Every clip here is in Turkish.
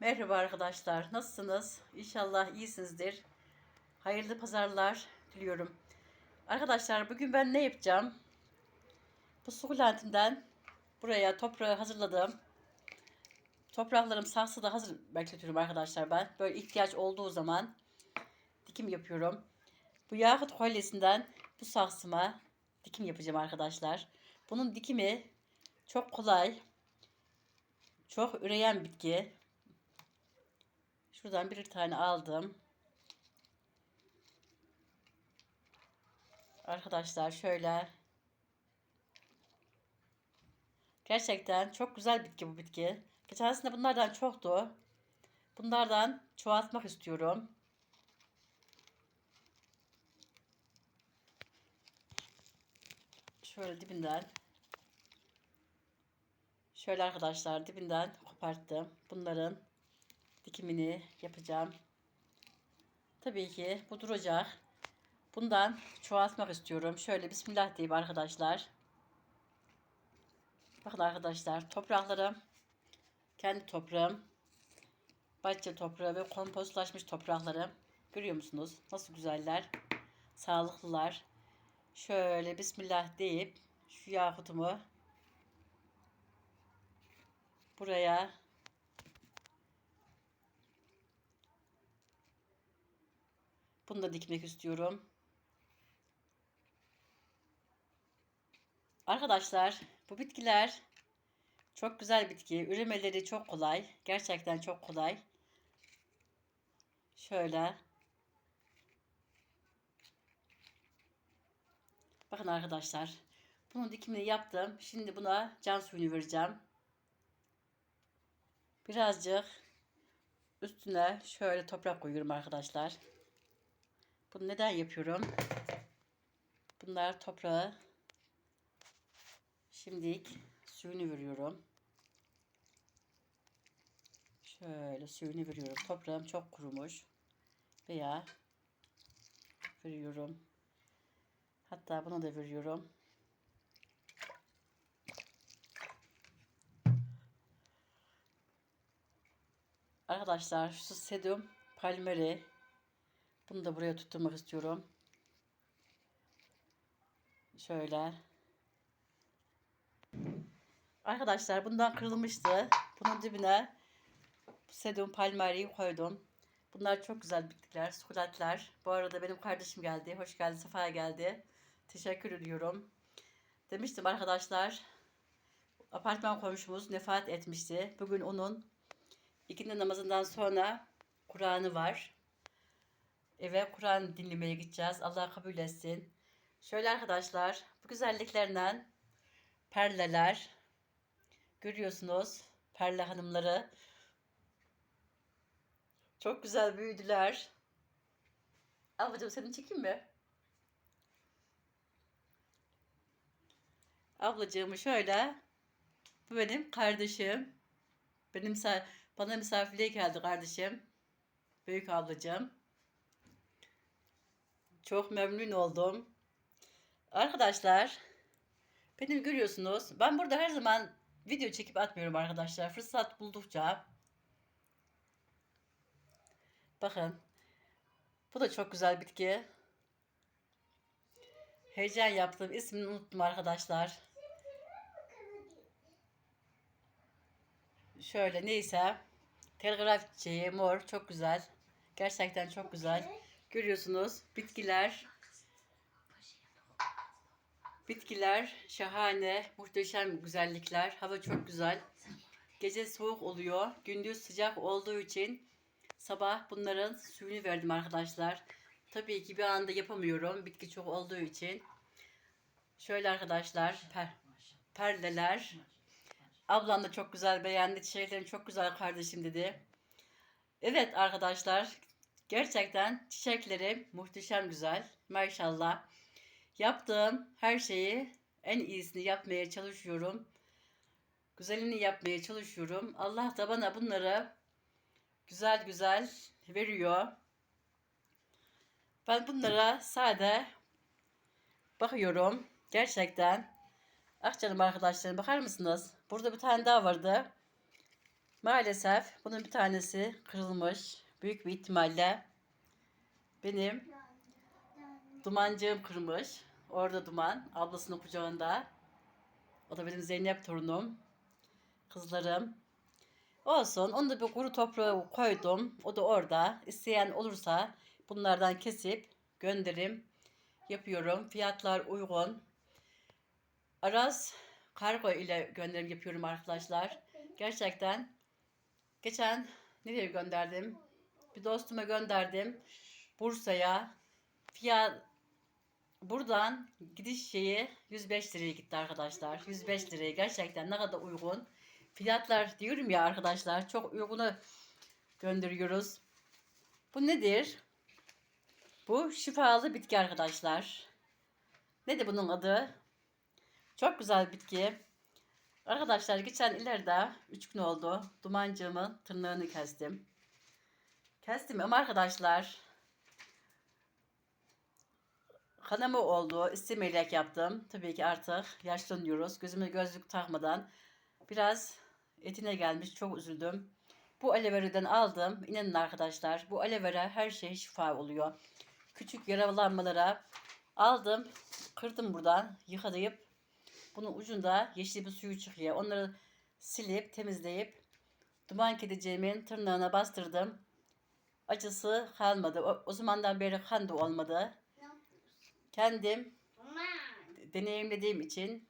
Merhaba arkadaşlar. Nasılsınız? İnşallah iyisinizdir. Hayırlı pazarlar diliyorum. Arkadaşlar bugün ben ne yapacağım? Bu sukulentimden buraya toprağı hazırladım. Topraklarım saksıda hazır bekletiyorum arkadaşlar ben. Böyle ihtiyaç olduğu zaman dikim yapıyorum. Bu yahut kolyesinden bu saksıma dikim yapacağım arkadaşlar. Bunun dikimi çok kolay. Çok üreyen bitki. Şuradan bir tane aldım. Arkadaşlar şöyle. Gerçekten çok güzel bitki bu bitki. Geçen sene bunlardan çoktu. Bunlardan çoğaltmak istiyorum. Şöyle dibinden. Şöyle arkadaşlar dibinden koparttım. Bunların dikimini yapacağım. Tabii ki bu duracak. Bundan çoğaltmak istiyorum. Şöyle bismillah deyip arkadaşlar. Bakın arkadaşlar topraklarım kendi toprağım. Bahçe toprağı ve kompostlaşmış topraklarım. Görüyor musunuz? Nasıl güzeller. Sağlıklılar. Şöyle bismillah deyip şu yahutumu buraya Bunu da dikmek istiyorum. Arkadaşlar bu bitkiler çok güzel bitki. Üremeleri çok kolay. Gerçekten çok kolay. Şöyle. Bakın arkadaşlar. Bunun dikimini yaptım. Şimdi buna can suyunu vereceğim. Birazcık üstüne şöyle toprak koyuyorum arkadaşlar. Bunu neden yapıyorum? Bunlar toprağı. Şimdilik suyunu veriyorum. Şöyle suyunu veriyorum. Toprağım çok kurumuş. Veya veriyorum. Hatta buna da veriyorum. Arkadaşlar şu sedum palmeri bunu da buraya tutturmak istiyorum. Şöyle. Arkadaşlar bundan kırılmıştı. Bunun dibine sedum palmariyi koydum. Bunlar çok güzel bitkiler, sukulentler. Bu arada benim kardeşim geldi. Hoş geldi, sefa geldi. Teşekkür ediyorum. Demiştim arkadaşlar. Apartman komşumuz vefat etmişti. Bugün onun ikindi namazından sonra Kur'an'ı var eve Kur'an dinlemeye gideceğiz. Allah kabul etsin. Şöyle arkadaşlar bu güzelliklerinden perleler görüyorsunuz. Perle hanımları çok güzel büyüdüler. Ablacığım seni çekeyim mi? Ablacığımı şöyle bu benim kardeşim. Benim bana misafirliğe geldi kardeşim. Büyük ablacığım. Çok memnun oldum. Arkadaşlar benim görüyorsunuz. Ben burada her zaman video çekip atmıyorum arkadaşlar. Fırsat buldukça. Bakın. Bu da çok güzel bitki. Heyecan yaptım. İsmini unuttum arkadaşlar. Şöyle neyse. Telgraf çiçeği mor. Çok güzel. Gerçekten çok güzel. Görüyorsunuz bitkiler. Bitkiler şahane, muhteşem güzellikler. Hava çok güzel. Gece soğuk oluyor. Gündüz sıcak olduğu için sabah bunların suyunu verdim arkadaşlar. Tabii ki bir anda yapamıyorum. Bitki çok olduğu için. Şöyle arkadaşlar per, perdeler. Ablam da çok güzel beğendi. Çiçeklerin çok güzel kardeşim dedi. Evet arkadaşlar Gerçekten çiçekleri muhteşem güzel. Maşallah. Yaptığım her şeyi en iyisini yapmaya çalışıyorum. Güzelini yapmaya çalışıyorum. Allah da bana bunları güzel güzel veriyor. Ben bunlara sade bakıyorum. Gerçekten. Ah canım arkadaşlarım bakar mısınız? Burada bir tane daha vardı. Maalesef bunun bir tanesi kırılmış. Büyük bir ihtimalle benim dumancığım kırmış. Orada duman. Ablasının kucağında. O da benim Zeynep torunum. Kızlarım. Olsun. Onu da bir kuru toprağa koydum. O da orada. İsteyen olursa bunlardan kesip gönderim. Yapıyorum. Fiyatlar uygun. Aras kargo ile gönderim yapıyorum arkadaşlar. Gerçekten geçen nereye gönderdim? Bir dostuma gönderdim. Bursa'ya. Fiyat buradan gidiş şeyi 105 liraya gitti arkadaşlar. 105 liraya gerçekten ne kadar uygun. Fiyatlar diyorum ya arkadaşlar çok uygunu gönderiyoruz. Bu nedir? Bu şifalı bitki arkadaşlar. Nedir bunun adı? Çok güzel bitki. Arkadaşlar geçen ileride 3 gün oldu. Dumancığımın tırnağını kestim. Kestim ama arkadaşlar kanama oldu. İstemeyerek yaptım. Tabii ki artık yaşlanıyoruz. Gözüme gözlük takmadan biraz etine gelmiş. Çok üzüldüm. Bu aloe vera'dan aldım. İnanın arkadaşlar bu aloe vera her şeye şifa oluyor. Küçük yaralanmalara aldım. Kırdım buradan. Yıkayıp bunun ucunda yeşil bir suyu çıkıyor. Onları silip temizleyip duman kediciğimin tırnağına bastırdım. Acısı kalmadı. O, o zamandan beri kan da olmadı. Kendim deneyimlediğim için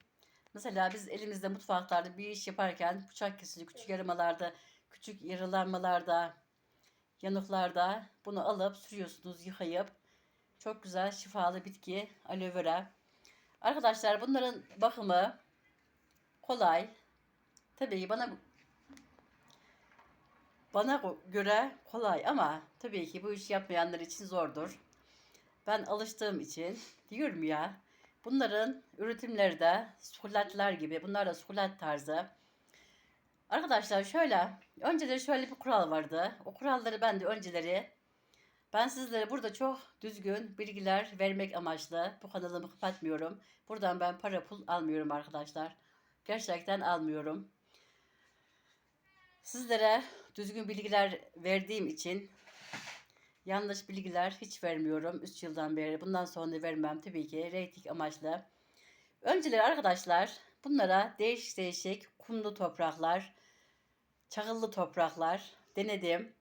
mesela biz elimizde mutfaklarda bir iş yaparken bıçak kesici küçük yaramalarda, küçük yaralanmalarda, yanıklarda bunu alıp sürüyorsunuz yıkayıp. Çok güzel şifalı bitki aloe vera. Arkadaşlar bunların bakımı kolay. Tabii bana bana göre kolay ama tabii ki bu iş yapmayanlar için zordur. Ben alıştığım için diyorum ya bunların üretimleri de sukulatlar gibi. Bunlar da sukulat tarzı. Arkadaşlar şöyle önceleri şöyle bir kural vardı. O kuralları ben de önceleri ben sizlere burada çok düzgün bilgiler vermek amaçlı bu kanalımı kapatmıyorum. Buradan ben para pul almıyorum arkadaşlar. Gerçekten almıyorum. Sizlere düzgün bilgiler verdiğim için yanlış bilgiler hiç vermiyorum 3 yıldan beri. Bundan sonra da vermem tabii ki reyting amaçlı. Önceleri arkadaşlar bunlara değişik değişik kumlu topraklar, çakıllı topraklar denedim.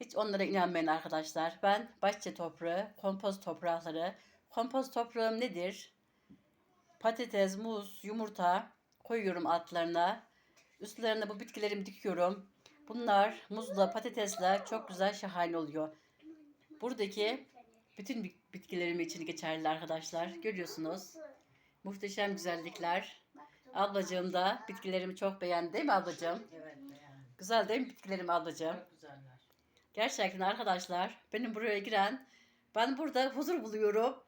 Hiç onlara inanmayın arkadaşlar. Ben bahçe toprağı, kompost toprakları. Kompost toprağım nedir? Patates, muz, yumurta koyuyorum altlarına. Üstlerine bu bitkilerimi dikiyorum. Bunlar muzla, patatesle çok güzel şahane oluyor. Buradaki bütün bitkilerim için geçerli arkadaşlar. Görüyorsunuz. Muhteşem güzellikler. Ablacığım da bitkilerimi çok beğendi değil mi ablacığım? Evet. Güzel değil mi bitkilerim ablacığım? Çok güzeller. Gerçekten arkadaşlar benim buraya giren ben burada huzur buluyorum.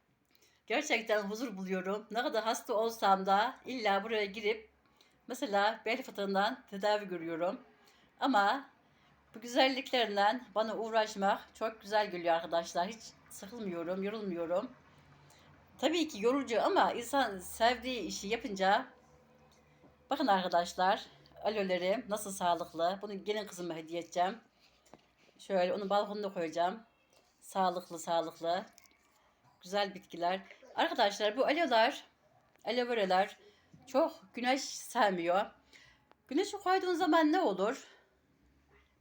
Gerçekten huzur buluyorum. Ne kadar hasta olsam da illa buraya girip mesela bel fıtığından tedavi görüyorum. Ama bu güzelliklerinden bana uğraşmak çok güzel geliyor arkadaşlar. Hiç sıkılmıyorum, yorulmuyorum. Tabii ki yorucu ama insan sevdiği işi yapınca bakın arkadaşlar aloelerim nasıl sağlıklı. Bunu gelin kızıma hediye edeceğim. Şöyle onu balkonuna koyacağım. Sağlıklı sağlıklı. Güzel bitkiler. Arkadaşlar bu aloelar, aloe çok güneş sevmiyor. Güneşe koyduğun zaman ne olur?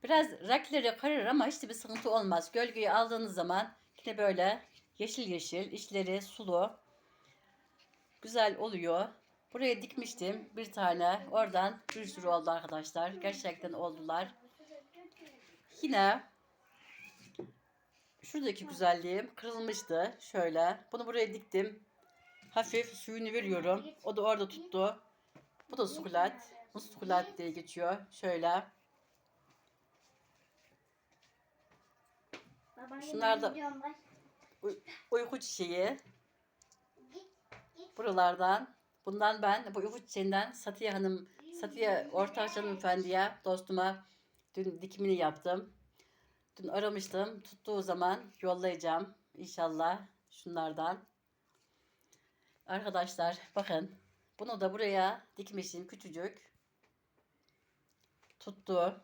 Biraz renkleri kararır ama hiçbir bir sıkıntı olmaz. Gölgeyi aldığınız zaman yine böyle yeşil yeşil, içleri sulu. Güzel oluyor. Buraya dikmiştim bir tane. Oradan bir sürü oldu arkadaşlar. Gerçekten oldular. Yine şuradaki güzelliğim kırılmıştı. Şöyle. Bunu buraya diktim. Hafif suyunu veriyorum. O da orada tuttu. Bu da sukulat. Bu sukulat diye geçiyor. Şöyle. Şunlar da uyku çiçeği. Buralardan. Bundan ben bu uyku çiçeğinden Satiye Hanım, Satiye Ortaç Hanımefendiye, dostuma dün dikimini yaptım. Dün aramıştım. Tuttuğu zaman yollayacağım. İnşallah şunlardan. Arkadaşlar bakın. Bunu da buraya dikmişim küçücük. tuttu.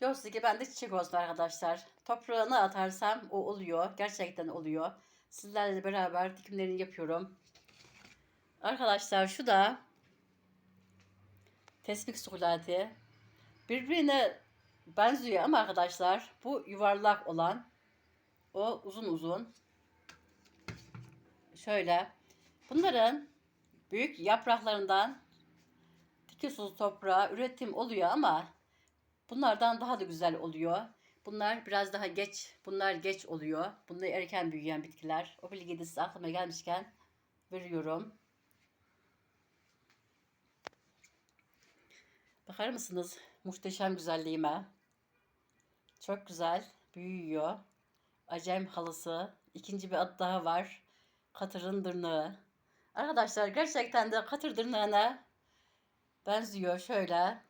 Yoksa ki bende çiçek olsun arkadaşlar. Toprağını atarsam o oluyor. Gerçekten oluyor. Sizlerle beraber dikimlerini yapıyorum. Arkadaşlar şu da tespih sukulati. Birbirine benziyor ama arkadaşlar bu yuvarlak olan o uzun uzun. Şöyle. Bunların büyük yapraklarından diki sulu toprağa üretim oluyor ama bunlardan daha da güzel oluyor. Bunlar biraz daha geç, bunlar geç oluyor. Bunlar erken büyüyen bitkiler. O bilgiyi de size aklıma gelmişken veriyorum. Bakar mısınız muhteşem güzelliğime? Çok güzel, büyüyor. Acem halısı. İkinci bir adı daha var. Katırın dırnağı. Arkadaşlar gerçekten de katır dırnağına benziyor şöyle.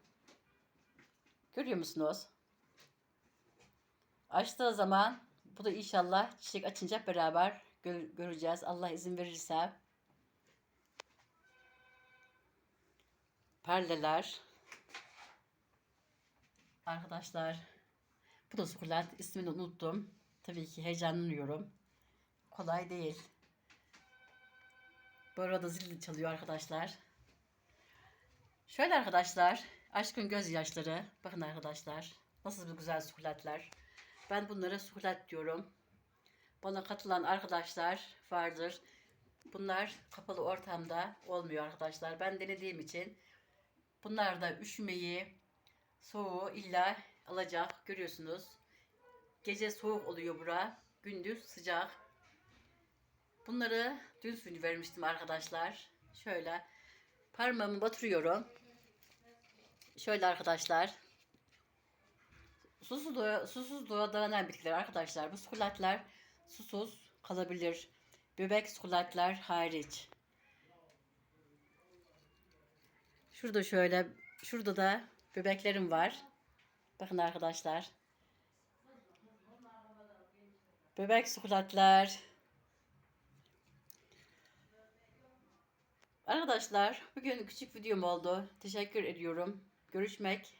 Görüyor musunuz? Açtığı zaman bu da inşallah çiçek açınca beraber gö- göreceğiz. Allah izin verirse. Perleler. Arkadaşlar bu da sukulat. ismini unuttum. Tabii ki heyecanlanıyorum. Kolay değil. Bu arada zil çalıyor arkadaşlar. Şöyle arkadaşlar. Aşkın gözyaşları. Bakın arkadaşlar. Nasıl bir güzel sukulatlar. Ben bunlara sukulat diyorum. Bana katılan arkadaşlar vardır. Bunlar kapalı ortamda olmuyor arkadaşlar. Ben denediğim için bunlar da üşümeyi, soğuğu illa alacak. Görüyorsunuz. Gece soğuk oluyor bura. Gündüz sıcak. Bunları dün suyunu vermiştim arkadaşlar. Şöyle parmağımı batırıyorum. Şöyle arkadaşlar. Susuz, doğa, susuz doğada dayanan bitkiler arkadaşlar. Bu sukulatlar susuz kalabilir. Bebek sukulatlar hariç. Şurada şöyle, şurada da bebeklerim var. Bakın arkadaşlar. Bebek sukulatlar. Arkadaşlar bugün küçük videom oldu. Teşekkür ediyorum. Görüşmek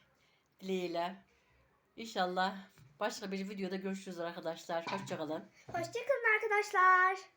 dileğiyle. İnşallah başka bir videoda görüşürüz arkadaşlar. Hoşçakalın. Hoşçakalın arkadaşlar.